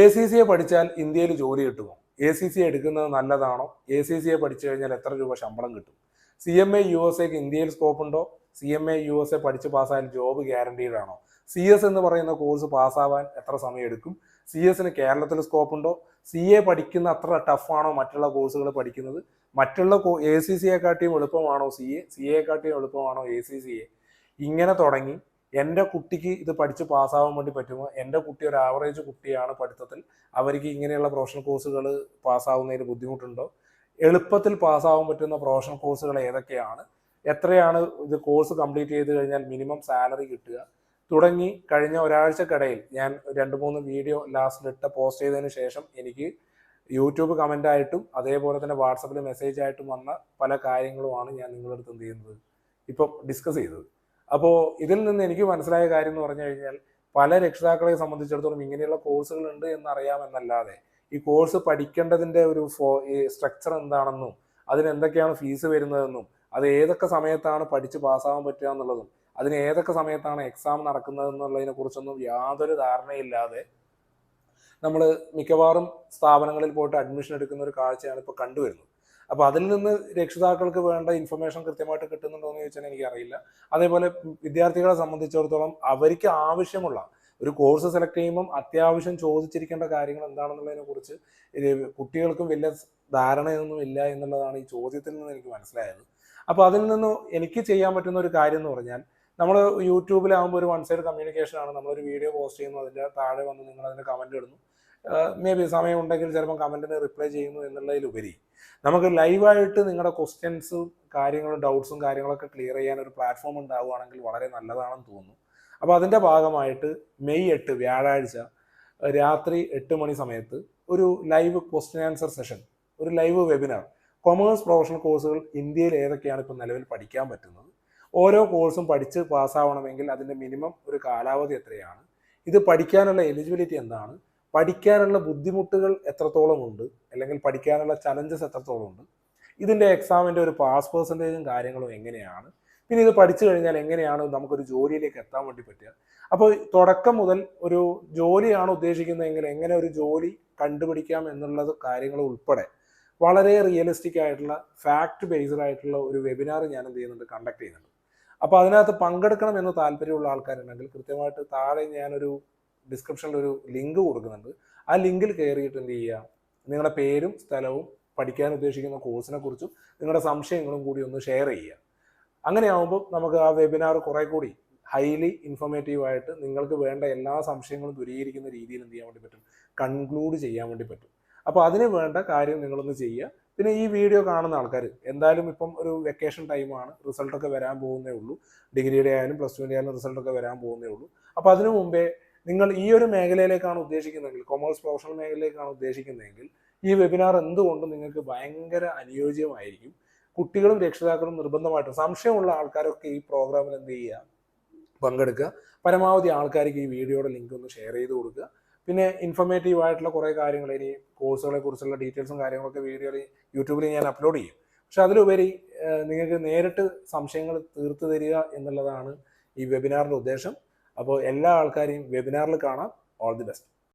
A C C A പഠിച്ചാൽ ഇന്ത്യയിൽ ജോലി കിട്ടുമോ? എ സി സി എടുക്കുന്നത് നല്ലതാണോ? എ സി സി എ പഠിച്ചു കഴിഞ്ഞാൽ എത്ര രൂപ ശമ്പളം കിട്ടും? C M A U S എക്ക് ഇന്ത്യയിൽ സ്കോപ്പ് ഉണ്ടോ? C M A U S A പഠിച്ച് പാസ്സായാൽ ജോബ് ഗ്യാരണ്ടീഡ് ആണോ? സി എസ് എന്ന് പറയുന്ന കോഴ്സ് പാസ്സാവാൻ എത്ര സമയം എടുക്കും? സി എസിന് കേരളത്തിൽ സ്കോപ്പ് ഉണ്ടോ? സി എ പഠിക്കുന്ന അത്ര ടഫാണോ മറ്റുള്ള കോഴ്സുകൾ പഠിക്കുന്നത്? മറ്റുള്ള എ സി സി എക്കാട്ടിയും എളുപ്പമാണോ സി എ സി എക്കാട്ടിയും എളുപ്പമാണോ എ സി സി എ ഇങ്ങനെ തുടങ്ങി എന്റെ കുട്ടിക്ക് ഇത് പഠിച്ച് പാസ്സാവാൻ വേണ്ടി പറ്റുമോ? എന്റെ കുട്ടി ഒരു ആവറേജ് കുട്ടിയാണ് പഠിത്തത്തിൽ. അവർക്ക് ഇങ്ങനെയുള്ള പ്രൊഫഷണൽ കോഴ്സുകൾ പാസ്സാവുന്നതിന് ബുദ്ധിമുട്ടുണ്ടോ? എളുപ്പത്തിൽ പാസ്സാവാൻ പറ്റുന്ന പ്രൊഫഷണൽ കോഴ്സുകൾ ഏതൊക്കെയാണ്? എത്രയാണ് ഇത് കോഴ്സ് കംപ്ലീറ്റ് ചെയ്ത് കഴിഞ്ഞാൽ മിനിമം സാലറി കിട്ടുക? തുടങ്ങി കഴിഞ്ഞ ഒരാഴ്ചക്കിടയിൽ ഞാൻ രണ്ട് മൂന്ന് വീഡിയോ ലാസ്റ്റിൽ ഇട്ട പോസ്റ്റ് ചെയ്തതിന് ശേഷം എനിക്ക് യൂട്യൂബ് കമന്റ് ആയിട്ടും അതേപോലെ തന്നെ വാട്സപ്പിൽ മെസ്സേജ് ആയിട്ടും വന്ന പല കാര്യങ്ങളുമാണ് ഞാൻ നിങ്ങളുടെ അടുത്ത് എന്ത് ചെയ്യുന്നത്? ഇപ്പം ഡിസ്കസ് ചെയ്തത്. അപ്പോൾ ഇതിൽ നിന്ന് എനിക്ക് മനസ്സിലായ കാര്യം എന്ന് പറഞ്ഞു കഴിഞ്ഞാൽ പല രക്ഷിതാക്കളെ സംബന്ധിച്ചിടത്തോളം ഇങ്ങനെയുള്ള കോഴ്സുകൾ ഉണ്ട് എന്നറിയാമെന്നല്ലാതെ ഈ കോഴ്സ് പഠിക്കേണ്ടതിന്റെ ഒരു സ്ട്രക്ചർ എന്താണെന്നും അതിന് എന്തൊക്കെയാണ് ഫീസ് വരുന്നതെന്നും അത് ഏതൊക്കെ സമയത്താണ് പഠിച്ച് പാസ്സാവാൻ പറ്റുക എന്നുള്ളതും അതിന് ഏതൊക്കെ സമയത്താണ് എക്സാം നടക്കുന്നത് എന്നുള്ളതിനെ കുറിച്ചൊന്നും യാതൊരു ധാരണയില്ലാതെ നമ്മൾ മിക്കവാറും സ്ഥാപനങ്ങളിൽ പോയിട്ട് അഡ്മിഷൻ എടുക്കുന്ന ഒരു കാഴ്ചയാണ് ഇപ്പോൾ കണ്ടുവരുന്നത്. അപ്പോൾ അതിൽ നിന്ന് രക്ഷിതാക്കൾക്ക് വേണ്ട ഇൻഫർമേഷൻ കൃത്യമായിട്ട് കിട്ടുന്നുണ്ടോ എന്ന് ചോദിച്ചാൽ എനിക്കറിയില്ല. അതേപോലെ വിദ്യാർത്ഥികളെ സംബന്ധിച്ചിടത്തോളം അവർക്ക് ആവശ്യമുള്ള ഒരു കോഴ്സ് സെലക്ട് ചെയ്യുമ്പം അത്യാവശ്യം ചോദിച്ചിരിക്കേണ്ട കാര്യങ്ങൾ എന്താണെന്നുള്ളതിനെ കുറിച്ച് കുട്ടികൾക്കും വലിയ ധാരണയൊന്നും ഇല്ല എന്നുള്ളതാണ് ഈ ചോദ്യത്തിൽ നിന്ന് എനിക്ക് മനസ്സിലായത്. അപ്പോൾ അതിൽ നിന്ന് എനിക്ക് ചെയ്യാൻ പറ്റുന്ന ഒരു കാര്യം എന്ന് പറഞ്ഞാൽ നമ്മൾ യൂട്യൂബിലാകുമ്പോൾ ഒരു വൺ സൈഡ് കമ്മ്യൂണിക്കേഷൻ ആണ്. നമ്മളൊരു വീഡിയോ പോസ്റ്റ് ചെയ്യുന്നു അതിന്റെ താഴെ വന്ന് നിങ്ങൾ അതിന്റെ കമന്റ് ഇടുന്നു. മേ ബി സമയം ഉണ്ടെങ്കിൽ ചിലപ്പോൾ കമന്റിന് റിപ്ലൈ ചെയ്യുന്നു എന്നുള്ളതിലുപരി നമുക്ക് ലൈവായിട്ട് നിങ്ങളുടെ ക്വസ്റ്റ്യൻസും കാര്യങ്ങളും ഡൗട്ട്സും കാര്യങ്ങളൊക്കെ ക്ലിയർ ചെയ്യാൻ ഒരു പ്ലാറ്റ്ഫോം ഉണ്ടാവുകയാണെങ്കിൽ വളരെ നല്ലതാണെന്ന് തോന്നുന്നു. അപ്പോൾ അതിന്റെ ഭാഗമായിട്ട് മെയ് എട്ട് വ്യാഴാഴ്ച രാത്രി എട്ട് മണി സമയത്ത് ഒരു ലൈവ് ക്വസ്റ്റ്യൻ ആൻസർ സെഷൻ ഒരു ലൈവ് വെബിനാർ കൊമേഴ്സ് പ്രൊഫഷണൽ കോഴ്സുകൾ ഇന്ത്യയിൽ ഏതൊക്കെയാണ് ഇപ്പോൾ നിലവിൽ പഠിക്കാൻ പറ്റുന്നത്? ഓരോ കോഴ്സും പഠിച്ച് പാസ്സാവണമെങ്കിൽ അതിന്റെ മിനിമം ഒരു കാലാവധി എത്രയാണ്? ഇത് പഠിക്കാനുള്ള എലിജിബിലിറ്റി എന്താണ്? പഠിക്കാനുള്ള ബുദ്ധിമുട്ടുകൾ എത്രത്തോളം ഉണ്ട്? അല്ലെങ്കിൽ പഠിക്കാനുള്ള ചലഞ്ചസ് എത്രത്തോളം ഉണ്ട്? ഇതിന്റെ എക്സാമിന്റെ ഒരു പാസ് പെർസെന്റേജും കാര്യങ്ങളും എങ്ങനെയാണ്? പിന്നെ ഇത് പഠിച്ചു കഴിഞ്ഞാൽ എങ്ങനെയാണ് നമുക്കൊരു ജോലിയിലേക്ക് എത്താൻ വേണ്ടി പറ്റുക? അപ്പോൾ തുടക്കം മുതൽ ഒരു ജോലിയാണ് ഉദ്ദേശിക്കുന്നതെങ്കിൽ എങ്ങനെ ഒരു ജോലി കണ്ടുപിടിക്കാം എന്നുള്ളത് കാര്യങ്ങൾ ഉൾപ്പെടെ വളരെ റിയലിസ്റ്റിക് ആയിട്ടുള്ള ഫാക്ട് ബേസ്ഡ് ആയിട്ടുള്ള ഒരു വെബിനാർ ഞാൻ എന്ത് ചെയ്യുന്നുണ്ട് കണ്ടക്ട് ചെയ്യുന്നുണ്ട്. അപ്പോൾ അതിനകത്ത് പങ്കെടുക്കണം എന്ന് താല്പര്യമുള്ള ആൾക്കാരുണ്ടെങ്കിൽ കൃത്യമായിട്ട് താഴെ ഞാനൊരു ഡിസ്ക്രിപ്ഷനിൽ ഒരു ലിങ്ക് കൊടുക്കുന്നുണ്ട്. ആ ലിങ്കിൽ കയറിയിട്ട് എന്ത് ചെയ്യുക? നിങ്ങളുടെ പേരും സ്ഥലവും പഠിക്കാൻ ഉദ്ദേശിക്കുന്ന കോഴ്സിനെ കുറിച്ചും നിങ്ങളുടെ സംശയങ്ങളും കൂടി ഒന്ന് ഷെയർ ചെയ്യുക. അങ്ങനെയാവുമ്പോൾ നമുക്ക് ആ വെബിനാർ കുറെ കൂടി ഹൈലി ഇൻഫോർമേറ്റീവ് ആയിട്ട് നിങ്ങൾക്ക് വേണ്ട എല്ലാ സംശയങ്ങളും ദൂരീകരിക്കുന്ന രീതിയിൽ എന്ത് ചെയ്യാൻ വേണ്ടി പറ്റും? കൺക്ലൂഡ് ചെയ്യാൻ വേണ്ടി പറ്റും. അപ്പോൾ അതിന് വേണ്ട കാര്യം നിങ്ങളൊന്ന് ചെയ്യുക. പിന്നെ ഈ വീഡിയോ കാണുന്ന ആൾക്കാർ എന്തായാലും ഇപ്പം ഒരു വെക്കേഷൻ ടൈമാണ് റിസൾട്ടൊക്കെ വരാൻ പോകുന്നേ ഉള്ളൂ. ഡിഗ്രിയുടെ ആയാലും പ്ലസ് ടുവിന്റെ ആയാലും റിസൾട്ടൊക്കെ വരാൻ പോകുന്നേ ഉള്ളൂ. അപ്പോൾ അതിനു മുമ്പേ നിങ്ങൾ ഈ ഒരു മേഖലയിലേക്കാണ് ഉദ്ദേശിക്കുന്നതെങ്കിൽ കൊമേഴ്സ് പ്രൊഫഷണൽ മേഖലയിലേക്കാണ് ഉദ്ദേശിക്കുന്നതെങ്കിൽ ഈ വെബിനാർ എന്തുകൊണ്ടും നിങ്ങൾക്ക് ഭയങ്കര അനുയോജ്യമായിരിക്കും. കുട്ടികളും രക്ഷിതാക്കളും നിർബന്ധമായിട്ടും സംശയമുള്ള ആൾക്കാരൊക്കെ ഈ പ്രോഗ്രാമിൽ എന്ത് ചെയ്യുക? പങ്കെടുക്കുക. പരമാവധി ആൾക്കാർക്ക് ഈ വീഡിയോയുടെ ലിങ്ക് ഒന്ന് ഷെയർ ചെയ്ത് കൊടുക്കുക. പിന്നെ ഇൻഫർമേറ്റീവ് ആയിട്ടുള്ള കുറേ കാര്യങ്ങൾ ഇനി കോഴ്സുകളെ കുറിച്ചുള്ള ഡീറ്റെയിൽസും കാര്യങ്ങളൊക്കെ വീഡിയോയിൽ യൂട്യൂബിൽ ഞാൻ അപ്ലോഡ് ചെയ്യും. പക്ഷെ അതിലുപരി നിങ്ങൾക്ക് നേരിട്ട് സംശയങ്ങൾ തീർത്തു തരിക എന്നുള്ളതാണ് ഈ വെബിനാറിന്റെ ഉദ്ദേശം. അപ്പോൾ എല്ലാ ആൾക്കാരെയും വെബിനാറിൽ കാണാം. All the best